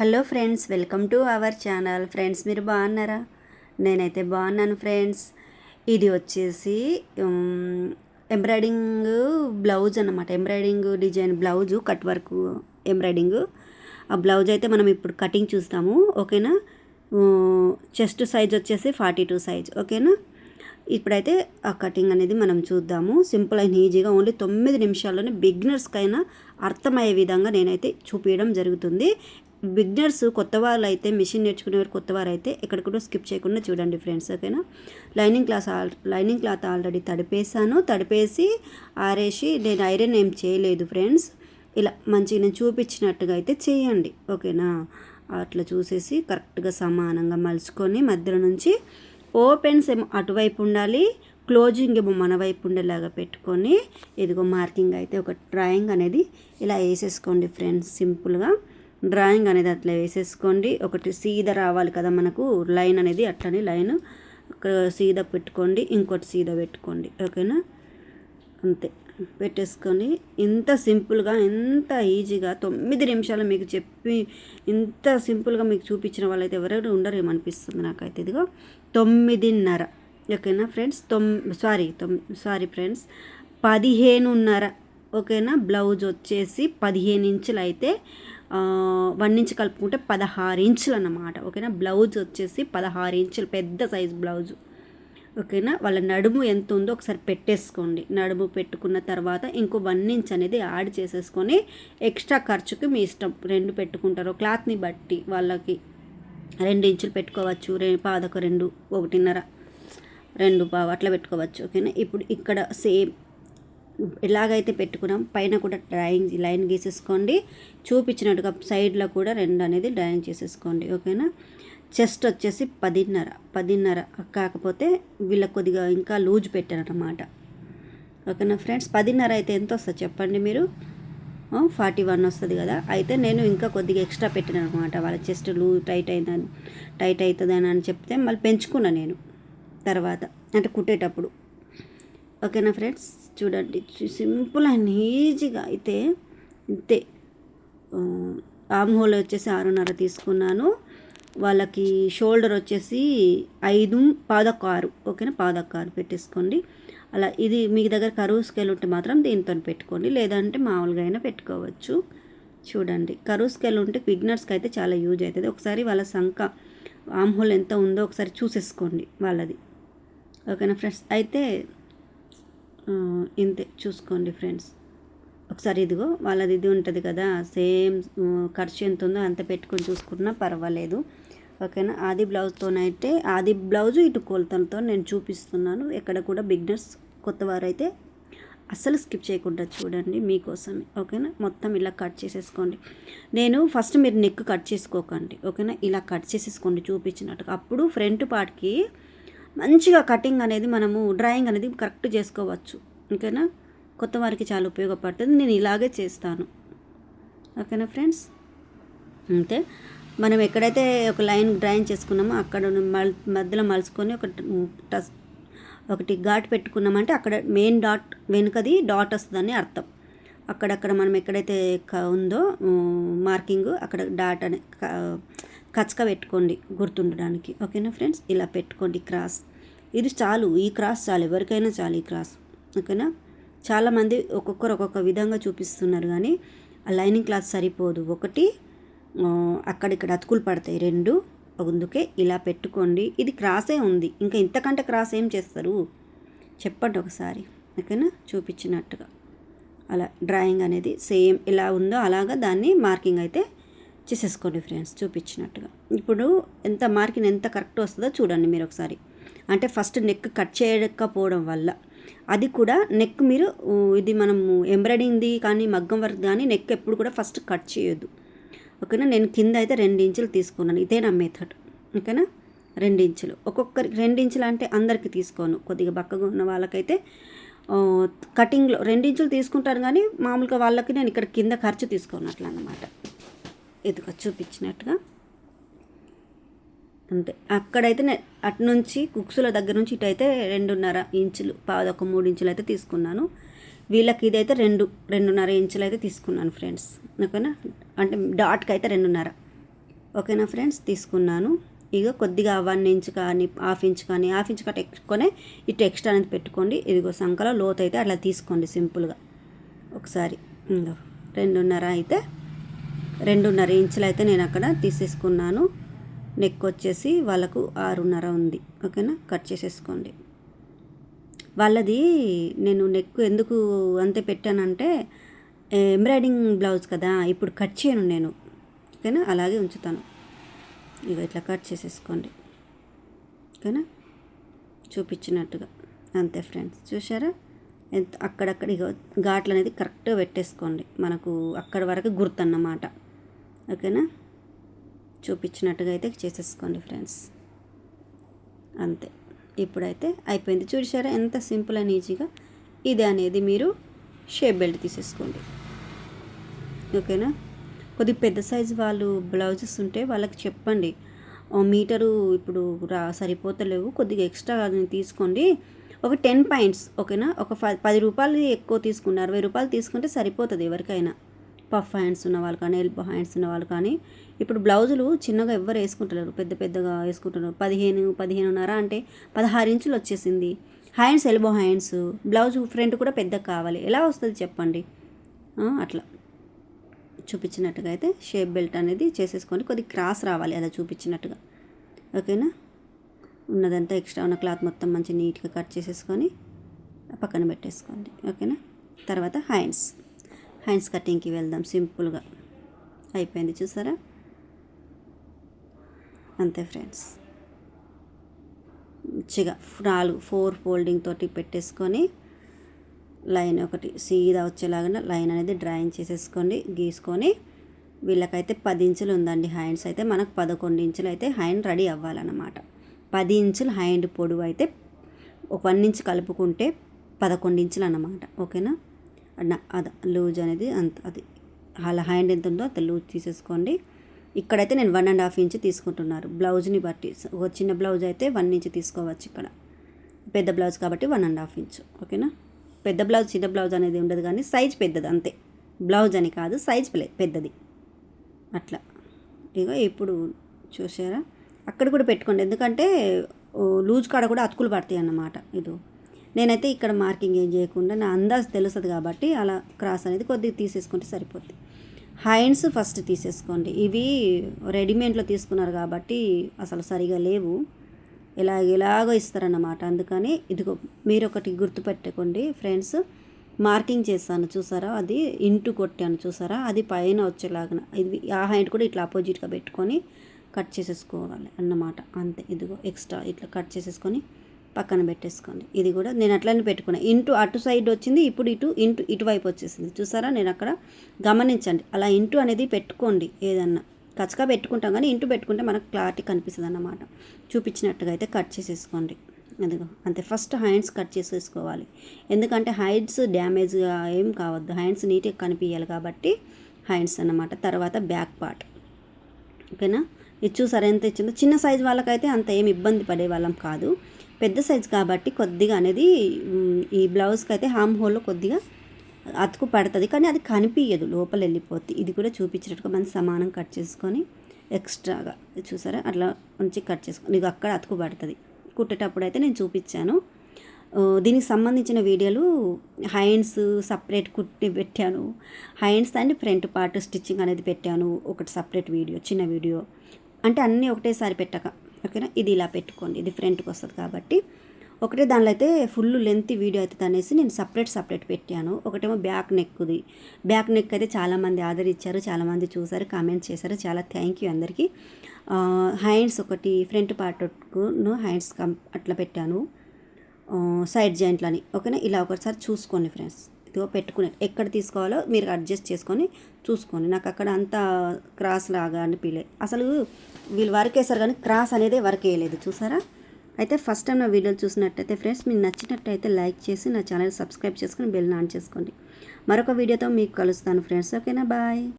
Hello friends welcome to our channel. Friends మీరు బాగున్నారా? నేనైతే బాగున్నాను ఫ్రెండ్స్. ఇది వచ్చేసి ఎంబ్రాయిడింగ్ బ్లౌజ్ అనమాట embroidering design blouse cut work embroidering. ఆ బ్లౌజ్ అయితే మనం ఇప్పుడు కటింగ్ చూస్తాము ఓకేనా? చెస్ట్ సైజ్ వచ్చేసి ఫార్టీ టూ సైజ్ ఓకేనా? ఇప్పుడైతే ఆ కటింగ్ అనేది మనం చూద్దాము. సింపుల్ అండ్ ఈజీగా ఓన్లీ తొమ్మిది నిమిషాల్లోనే బిగినర్స్కైనా అర్థమయ్యే విధంగా నేనైతే చూపించడం జరుగుతుంది. బిగ్నర్స్ కొత్త వాళ్ళు అయితే మిషన్ నేర్చుకునేవారు కొత్త వారు అయితే ఎక్కడ కూడా స్కిప్ చేయకుండా చూడండి ఫ్రెండ్స్ ఓకేనా? Lining class all lining cloth already తడిపేసాను తడిపేసి ఆరేసి నేను ఐరన్ ఏం చేయలేదు ఫ్రెండ్స్. ఇలా మంచిగా నేను చూపించినట్టుగా అయితే చేయండి ఓకేనా? అట్లా చూసేసి కరెక్ట్గా సమానంగా మలుచుకొని మధ్యలో నుంచి ఓపెన్స్ ఏమో అటువైపు ఉండాలి క్లోజింగ్ ఏమో మన వైపు ఉండేలాగా పెట్టుకొని ఇదిగో మార్కింగ్ అయితే ఒక డ్రాయింగ్ అనేది ఇలా వేసేసుకోండి ఫ్రెండ్స్ సింపుల్గా. డ్రాయింగ్ అనేది అట్లా వేసేసుకోండి. ఒకటి సీదా రావాలి కదా మనకు లైన్ అనేది అట్లనే లైన్. సీదా పెట్టుకోండి ఇంకోటి సీదా పెట్టుకోండి. ఓకేనా? అంతే. పెట్టేసుకొని ఇంత సింపుల్గా ఎంత ఈజీగా తొమ్మిది నిమిషాలు మీకు చెప్పి ఇంత సింపుల్గా మీకు చూపించిన వాళ్ళైతే ఎవరెవరు ఉండరేమనిపిస్తుంది నాకైతే. ఇదిగో తొమ్మిదిన్నర. ఓకేనా ఫ్రెండ్స్? తొమ్ సారీ తొమ్ సారీ ఫ్రెండ్స్. పదిహేనున్నర. ఓకేనా? బ్లౌజ్ వచ్చేసి పదిహేను ఇంచులు అయితే వన్ ఇంచ్ కలుపుకుంటే పదహారు ఇంచులు అన్నమాట ఓకేనా? బ్లౌజ్ వచ్చేసి పదహారు ఇంచులు పెద్ద సైజ్ బ్లౌజ్ ఓకేనా? వాళ్ళ నడుము ఎంత ఉందో ఒకసారి పెట్టేసుకోండి. నడుము పెట్టుకున్న తర్వాత ఇంకో వన్ ఇంచ్ అనేది యాడ్ చేసేసుకొని ఎక్స్ట్రా ఖర్చుకి మీ ఇష్టం. రెండు పెట్టుకుంటారు. క్లాత్ని బట్టి వాళ్ళకి రెండు ఇంచులు పెట్టుకోవచ్చు రే పాదకు రెండు ఒకటిన్నర రెండు పావు అట్లా పెట్టుకోవచ్చు ఓకేనా? ఇప్పుడు ఇక్కడ సేమ్ ఎలాగైతే పెట్టుకున్నాం పైన కూడా డ్రాయింగ్ లైన్ గీసేసుకోండి. చూపించినట్టుగా సైడ్లో కూడా రెండు అనేది డ్రాయింగ్ చేసేసుకోండి ఓకేనా? చెస్ట్ వచ్చేసి పదిన్నర పదిన్నర కాకపోతే వీళ్ళకి కొద్దిగా ఇంకా లూజ్ పెట్టారన్నమాట. ఓకేనా ఫ్రెండ్స్? పదిన్నర అయితే ఎంత వస్తుంది చెప్పండి మీరు? ఫార్టీ వన్ వస్తుంది కదా. అయితే నేను ఇంకా కొద్దిగా ఎక్స్ట్రా పెట్టాను అనమాట వాళ్ళ చెస్ట్ లూ టైట్ అయిందని టైట్ అవుతుందని అని చెప్తే మళ్ళీ పెంచుకున్నా నేను తర్వాత అంటే కుట్టేటప్పుడు. ఓకేనా ఫ్రెండ్స్? చూడండి సింపుల్ అండ్ ఈజీగా అయితే ఇంతే. ఆమ్ హోల్ వచ్చేసి ఆరున్నర తీసుకున్నాను. వాళ్ళకి షోల్డర్ వచ్చేసి ఐదు పాదకారు ఓకేనా? పాదకారు పెట్టేసుకోండి. అలా ఇది మీ దగ్గర కరువు స్కేల్ ఉంటే మాత్రం దీంతో పెట్టుకోండి. లేదంటే మామూలుగా అయినా పెట్టుకోవచ్చు. చూడండి కరువు స్కేల్ ఉంటే బిగ్నర్స్కి అయితే చాలా యూజ్ అవుతుంది. ఒకసారి వాళ్ళ సంఖ ఆమ్హోల్ ఎంత ఉందో ఒకసారి చూసేసుకోండి వాళ్ళది. ఓకేనా ఫ్రెండ్స్? అయితే ఇంతే చూసుకోండి ఫ్రెండ్స్. ఒకసారి ఇదిగో వాళ్ళది ఇది ఉంటుంది కదా సేమ్ ఖర్చు ఎంత ఉందో అంత పెట్టుకొని చూసుకున్నా పర్వాలేదు. ఓకేనా? ఆది బ్లౌజ్తోనైతే ఆది బ్లౌజు ఇటు కొలతలతో నేను చూపిస్తున్నాను. ఎక్కడ కూడా బిగ్నర్స్ కొత్త వారైతే అస్సలు స్కిప్ చేయకుండా చూడండి మీకోసమే. ఓకేనా? మొత్తం ఇలా కట్ చేసేసుకోండి. నేను ఫస్ట్ మీరు నెక్ కట్ చేసుకోకండి. ఓకేనా? ఇలా కట్ చేసేసుకోండి చూపించినట్టుగా. అప్పుడు ఫ్రంట్ పార్ట్కి మంచిగా కటింగ్ అనేది మనము డ్రాయింగ్ అనేది కరెక్ట్ చేసుకోవచ్చు. ఓకేనా? కొత్త వారికి చాలా ఉపయోగపడుతుంది. నేను ఇలాగే చేస్తాను. ఓకేనా ఫ్రెండ్స్ అంతే. మనం ఎక్కడైతే ఒక లైన్ డ్రాయింగ్ చేసుకున్నామో అక్కడ మల్ మధ్యలో మలుచుకొని ఒక టస్ ఒకటి ఘాట్ పెట్టుకున్నామంటే అక్కడ మెయిన్ డాట్ వెనుకది డాట్ వస్తుందని అర్థం. అక్కడక్కడ మనం ఎక్కడైతే ఉందో మార్కింగ్ అక్కడ డాట్ అనే కచ్చక పెట్టుకోండి గుర్తుండడానికి. ఓకేనా ఫ్రెండ్స్? ఇలా పెట్టుకోండి క్రాస్. ఇది చాలు. ఈ క్రాస్ చాలు. ఎవరికైనా చాలు ఈ క్రాస్. ఓకేనా? చాలామంది ఒక్కొక్కరు ఒక్కొక్క విధంగా చూపిస్తున్నారు కానీ ఆ లైనింగ్ క్లాత్ సరిపోదు. ఒకటి అక్కడిక్కడ అతుకులు పడతాయి. రెండు అందుకే ఇలా పెట్టుకోండి. ఇది క్రాసే ఉంది. ఇంకా ఇంతకంటే క్రాస్ ఏం చేస్తారు? చెప్పండి ఒకసారి. ఓకేనా? చూపించినట్టుగా. అలా డ్రాయింగ్ అనేది సేమ్ ఎలా ఉందో అలాగా దాన్ని మార్కింగ్ అయితే చేసేసుకోండి ఫ్రెండ్స్ చూపించినట్టుగా. ఇప్పుడు ఎంత మార్కింగ్ ఎంత కరెక్ట్ వస్తుందో చూడండి మీరు ఒకసారి. అంటే ఫస్ట్ నెక్ కట్ చేయకపోవడం వల్ల. అది కూడా నెక్ మీరు ఇది మనము ఎంబ్రాయిడింగ్ది కానీ మగ్గం వర్క్ కానీ నెక్ ఎప్పుడు కూడా ఫస్ట్ కట్ చేయొద్దు. ఓకేనా? నేను కింద అయితే రెండు ఇంచులు తీసుకున్నాను. ఇదే నా మెథడ్. ఓకేనా? రెండు ఇంచులు. ఒక్కొక్కరికి రెండు ఇంచులు అంటే అందరికి తీసుకోను. కొద్దిగా బక్కగా ఉన్న వాళ్ళకైతే కటింగ్లో రెండు ఇంచులు తీసుకుంటాను కానీ మామూలుగా వాళ్ళకి నేను ఇక్కడ కింద ఖర్చు తీసుకున్నట్లు అన్నమాట ఇదిగో చూపించినట్టుగా. అంతే. అక్కడైతే అటు నుంచి కుక్సుల దగ్గర నుంచి ఇటు అయితే రెండున్నర ఇంచులు పాదొక మూడు ఇంచులు అయితే తీసుకున్నాను. వీళ్ళకి ఇదైతే రెండు రెండున్నర ఇంచులు అయితే తీసుకున్నాను ఫ్రెండ్స్. ఓకేనా? అంటే డాట్కి అయితే రెండున్నర. ఓకేనా ఫ్రెండ్స్? తీసుకున్నాను. ఇక కొద్దిగా వన్ ఇంచ్ కానీ హాఫ్ ఇంచ్ కానీ హాఫ్ ఇంచ్ కట్ ఎక్కువనే ఇటు ఎక్స్ట్రా అనేది పెట్టుకోండి. ఇదిగో సంఖలో లోతు అయితే అట్లా తీసుకోండి సింపుల్గా. ఒకసారి రెండున్నర అయితే రెండున్నర ఇంచులు అయితే నేను అక్కడ తీసేసుకున్నాను. నెక్ వచ్చేసి వాళ్ళకు ఆరున్నర ఉంది. ఓకేనా? కట్ చేసేసుకోండి. వాళ్ళది నేను నెక్ ఎందుకు అంతే పెట్టానంటే ఎంబ్రాయిడింగ్ బ్లౌజ్ కదా ఇప్పుడు కట్ చేయను నేను. ఓకేనా? అలాగే ఉంచుతాను. ఇవి ఇట్లా కట్ చేసేసుకోండి. ఓకేనా? చూపించినట్టుగా. అంతే ఫ్రెండ్స్. చూసారా ఎంత అక్కడక్కడ ఇక ఘాట్లు అనేది కరెక్ట్గా పెట్టేసుకోండి. మనకు అక్కడ వరకు గుర్తు అన్నమాట ఓకేనా? చూపించినట్టుగా అయితే చేసేసుకోండి ఫ్రెండ్స్. అంతే. ఇప్పుడైతే అయిపోయింది. చూసారా ఎంత సింపుల్ అండ్ ఈజీగా ఇది అనేది మీరు షేప్ బెల్ట్ తీసేసుకోండి. ఓకేనా? కొద్ది పెద్ద సైజు వాళ్ళు బ్లౌజెస్ ఉంటే వాళ్ళకి చెప్పండి. మీటరు ఇప్పుడు రా సరిపోతలేవు. కొద్దిగా ఎక్స్ట్రా తీసుకోండి. ఒక టెన్ పాయింట్స్ ఓకేనా? ఒక పది రూపాయలు ఎక్కువ తీసుకుంటే అరవై రూపాయలు తీసుకుంటే సరిపోతుంది ఎవరికైనా. పఫ్ హ్యాండ్స్ ఉన్న వాళ్ళు కానీ ఎల్బో హ్యాండ్స్ ఉన్న వాళ్ళు కానీ ఇప్పుడు బ్లౌజులు చిన్నగా ఎవ్వరు వేసుకుంటలేరు. పెద్ద పెద్దగా వేసుకుంటున్నారు. పదిహేను పదిహేనున్నర అంటే పదహారు ఇంచులు వచ్చేసింది. Hands elbow hands blouse front కూడా పెద్ద కావాలి. ఎలా వస్తుంది చెప్పండి? అట్లా. చూపించినట్టుగా అయితే షేప్ బెల్ట్ అనేది చేసేసుకొని కొద్ది క్రాస్ రావాలి అలా చూపించినట్టుగా. ఓకేనా? ఉన్నదంతా ఎక్స్ట్రా ఉన్న క్లాత్ మొత్తం మంచి నీట్గా కట్ చేసేసుకొని పక్కన పెట్టేసుకోండి. ఓకేనా? తర్వాత హ్యాండ్స్ హ్యాండ్స్ కటింగ్కి వెళ్దాం సింపుల్గా. అయిపోయింది చూసారా? అంతే ఫ్రెండ్స్. మంచిగా నాలుగు ఫోర్ ఫోల్డింగ్ తోటి పెట్టేసుకొని లైన్ ఒకటి సీదా వచ్చేలాగా లైన్ అనేది డ్రాయింగ్ చేసేసుకోండి గీసుకొని. వీళ్ళకైతే పది ఇంచులు ఉందండి హ్యాండ్స్. అయితే మనకు పదకొండు ఇంచులు అయితే హ్యాండ్ రెడీ అవ్వాలన్నమాట. పది ఇంచులు హ్యాండ్ పొడవు అయితే ఒక వన్ ఇంచ్ కలుపుకుంటే పదకొండు ఇంచులు అన్నమాట. ఓకేనా? అది లూజ్ అనేది అంత అది అలా హ్యాండ్ ఎంత ఉందో అంత లూజ్ తీసేసుకోండి. ఇక్కడైతే నేను వన్ అండ్ హాఫ్ ఇంచ్ తీసుకుంటున్నారు బ్లౌజ్ని బట్టి. ఒక చిన్న బ్లౌజ్ అయితే వన్ ఇంచ్ తీసుకోవచ్చు ఇక్కడ. పెద్ద బ్లౌజ్ కాబట్టి వన్ అండ్ హాఫ్ ఇంచ్ ఓకేనా? పెద్ద బ్లౌజ్ చిన్న బ్లౌజ్ అనేది ఉండదు కానీ సైజ్ పెద్దది అంతే. బ్లౌజ్ అని కాదు సైజ్ పెద్దది. అట్లా. ఇక ఇప్పుడు చూసారా? అక్కడ కూడా పెట్టుకోండి. ఎందుకంటే లూజ్ కాడ కూడా అతుకులు పడతాయి అన్నమాట. ఇది. నేనైతే ఇక్కడ మార్కింగ్ ఏం చేయకుండా నా అందాజ్ తెలుస్తుంది కాబట్టి అలా క్రాస్ అనేది కొద్దిగా తీసేసుకుంటే సరిపోద్ది. హ్యాండ్స్ ఫస్ట్ తీసేసుకోండి. ఇవి రెడీమేడ్లో తీసుకున్నారు కాబట్టి అసలు సరిగా లేవు. ఇలా ఎలాగో ఇస్తారన్నమాట. అందుకని ఇదిగో మీరు ఒకటి గుర్తుపెట్టుకోండి ఫ్రెండ్స్. మార్కింగ్ చేస్తాను చూసారా? అది ఇంటు కొట్టాను చూసారా? అది పైన వచ్చేలాగా ఇది ఆ హ్యాండ్ కూడా ఇట్లా అపోజిట్గా పెట్టుకొని కట్ చేసేసుకోవాలి అన్నమాట. అంతే ఇదిగో ఎక్స్ట్రా ఇట్లా కట్ చేసేసుకొని పక్కన పెట్టేసుకోండి. ఇది కూడా నేను అట్లనే పెట్టుకున్నాను ఇంటూ అటు సైడ్ వచ్చింది ఇప్పుడు ఇటు ఇంటూ ఇటువైపు వచ్చేసింది. చూసారా? నేను అక్కడ గమనించండి. అలా ఇంటూ అనేది పెట్టుకోండి ఏదన్నా. కచ్చగా పెట్టుకుంటాం కానీ ఇంటూ పెట్టుకుంటే మనకు క్లారిటీ కనిపిస్తుంది అన్నమాట చూపించినట్టుగా అయితే కట్ చేసేసుకోండి. అదిగో అంతే. ఫస్ట్ హ్యాండ్స్ కట్ చేసేసుకోవాలి. ఎందుకంటే హ్యాండ్స్ డ్యామేజ్గా ఏం కావద్దు. హ్యాండ్స్ నీట్గా కనిపించాలి కాబట్టి హ్యాండ్స్ అన్నమాట. తర్వాత బ్యాక్ పార్ట్. ఓకేనా? ఇది చూసారు ఎంత ఇచ్చిందో? చిన్న సైజు వాళ్ళకైతే అంత ఏమి ఇబ్బంది పడే వాళ్ళం కాదు. పెద్ద సైజు కాబట్టి కొద్దిగా అనేది ఈ బ్లౌజ్కి అయితే హామ్ హోల్లో కొద్దిగా అతుకు పడుతుంది. కానీ అది కనిపించదు లోపల వెళ్ళిపోద్ది ఇది కూడా చూపించినట్టుగా మనం సమానం కట్ చేసుకొని ఎక్స్ట్రాగా చూసారా? అట్లా ఉంచి కట్ చేసుకొని ఇది అక్కడ అతుకు పడుతుంది. కుట్టేటప్పుడు అయితే నేను చూపించాను. దీనికి సంబంధించిన వీడియోలు హ్యాండ్స్ సపరేట్ కుట్టి పెట్టాను. Hands and front part stitching అనేది పెట్టాను. ఒకటి సపరేట్ వీడియో చిన్న వీడియో. అంటే అన్నీ ఒకటేసారి పెట్టక. ఓకేనా? ఇది ఇలా పెట్టుకోండి. ఇది ఫ్రంట్కి వస్తుంది కాబట్టి. ఒకటే దానిలో అయితే ఫుల్ లెంత్ వీడియో అవుతుంది అనేసి నేను సపరేట్ సపరేట్ పెట్టాను. ఒకటేమో బ్యాక్ నెక్ది బ్యాక్ నెక్ అయితే చాలామంది ఆర్డర్ ఇచ్చారు చాలామంది చూసారు కామెంట్ చేశారు. చాలా థ్యాంక్ యూ అందరికీ. హ్యాండ్స్ ఒకటి ఫ్రంట్ పార్ట్ను హ్యాండ్స్ కం అట్లా పెట్టాను. సైడ్ జాయింట్లని. ఓకేనా? ఇలా ఒకసారి చూసుకోండి ఫ్రెండ్స్. ఇదిగో పెట్టుకునే ఎక్కడ తీసుకోవాలో మీరు అడ్జస్ట్ చేసుకొని చూసుకోండి. నాకు అక్కడ అంత క్రాస్ లాగా అనిపించలే అసలు వీళ్ళు వర్క్ వేస్తారు కానీ క్రాస్ అనేది వర్క్ వేయలేదు చూసారా? అయితే ఫస్ట్ టైం నా వీడియోలు చూసినట్టయితే ఫ్రెండ్స్ మీకు నచ్చినట్టయితే లైక్ చేసి నా ఛానల్ సబ్స్క్రైబ్ చేసుకుని బెల్ ఆన్ చేసుకోండి. మరొక వీడియోతో మీకు కలుస్తాను ఫ్రెండ్స్. ఓకేనా? బాయ్.